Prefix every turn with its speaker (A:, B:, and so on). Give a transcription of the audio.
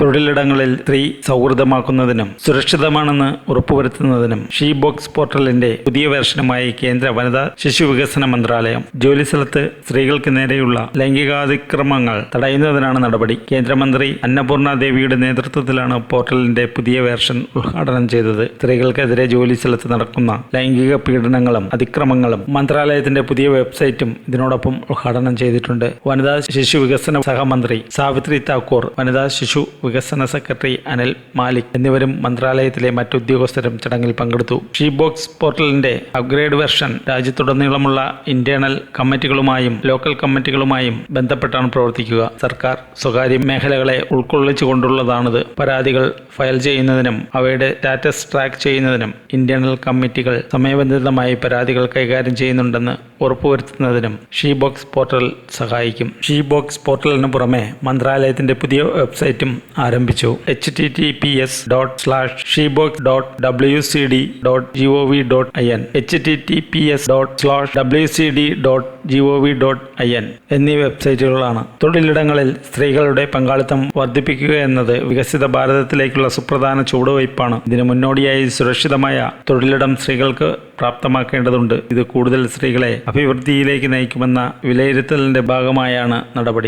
A: തൊഴിലിടങ്ങളിൽ സ്ത്രീ സൗഹൃദമാക്കുന്നതിനും സുരക്ഷിതമാണെന്ന് ഉറപ്പുവരുത്തുന്നതിനും ഷീ ബോക്സ് പോർട്ടലിന്റെ പുതിയ വേർഷനുമായി കേന്ദ്ര വനിതാ ശിശു വികസന മന്ത്രാലയം. ജോലിസ്ഥലത്ത് സ്ത്രീകൾക്ക് നേരെയുള്ള ലൈംഗികാതിക്രമങ്ങൾ തടയുന്നതിനാണ് നടപടി. കേന്ദ്രമന്ത്രി അന്നപൂർണ ദേവിയുടെ നേതൃത്വത്തിലാണ് പോർട്ടലിന്റെ പുതിയ വേർഷൻ ഉദ്ഘാടനം ചെയ്തത്. സ്ത്രീകൾക്കെതിരെ ജോലിസ്ഥലത്ത് നടക്കുന്ന ലൈംഗിക പീഡനങ്ങളും അതിക്രമങ്ങളും മന്ത്രാലയത്തിന്റെ പുതിയ വെബ്സൈറ്റും ഇതിനോടൊപ്പം ഉദ്ഘാടനം ചെയ്തിട്ടുണ്ട്. വനിതാ ശിശു വികസന സഹമന്ത്രി സാവിത്രി താക്കൂർ വനിതാ ശിശു വികസന സെക്രട്ടറി അനിൽ മാലിക് എന്നിവരും മന്ത്രാലയത്തിലെ മറ്റുദ്യോഗസ്ഥരും ചടങ്ങിൽ പങ്കെടുത്തു. ഷീ ബോക്സ് പോർട്ടലിന്റെ അപ്ഗ്രേഡ് വെർഷൻ രാജ്യത്തുടനീളമുള്ള ഇന്റേണൽ കമ്മിറ്റികളുമായും ലോക്കൽ കമ്മിറ്റികളുമായും ബന്ധപ്പെട്ടാണ് പ്രവർത്തിക്കുക. സർക്കാർ സ്വകാര്യ മേഖലകളെ ഉൾക്കൊള്ളിച്ചുകൊണ്ടുള്ളതാണിത്. പരാതികൾ ഫയൽ ചെയ്യുന്നതിനും അവയുടെ സ്റ്റാറ്റസ് ട്രാക്ക് ചെയ്യുന്നതിനും ഇന്റേണൽ കമ്മിറ്റികൾ സമയബന്ധിതമായി പരാതികൾ കൈകാര്യം ചെയ്യുന്നുണ്ടെന്ന് ഉറപ്പുവരുത്തുന്നതിനും ഷീ ബോക്സ് പോർട്ടൽ സഹായിക്കും. ഷീ ബോക്സ് പോർട്ടലിന് പുറമെ മന്ത്രാലയത്തിന്റെ പുതിയ വെബ്സൈറ്റും ആരംഭിച്ചു. H T T P S dot slash shebox dot W C D dot G O V dot I N H T T P S dot slash W C D dot G O V dot I N എന്നീ വെബ്സൈറ്റുകളാണ്. തൊഴിലിടങ്ങളിൽ സ്ത്രീകളുടെ പങ്കാളിത്തം വർദ്ധിപ്പിക്കുക എന്നത് വികസിത ഭാരതത്തിലേക്കുള്ള സുപ്രധാന ചുവടുവയ്പ്പാണ് ഇതിനു മുന്നോടിയായി സുരക്ഷിതമായ തൊഴിലിടം സ്ത്രീകൾക്ക് പ്രാപ്തമാക്കേണ്ടതുണ്ട്. ഇത് കൂടുതൽ സ്ത്രീകളെ അഭിവൃദ്ധിയിലേക്ക് നയിക്കുമെന്ന വിലയിരുത്തലിന്റെ ഭാഗമായാണ് നടപടി.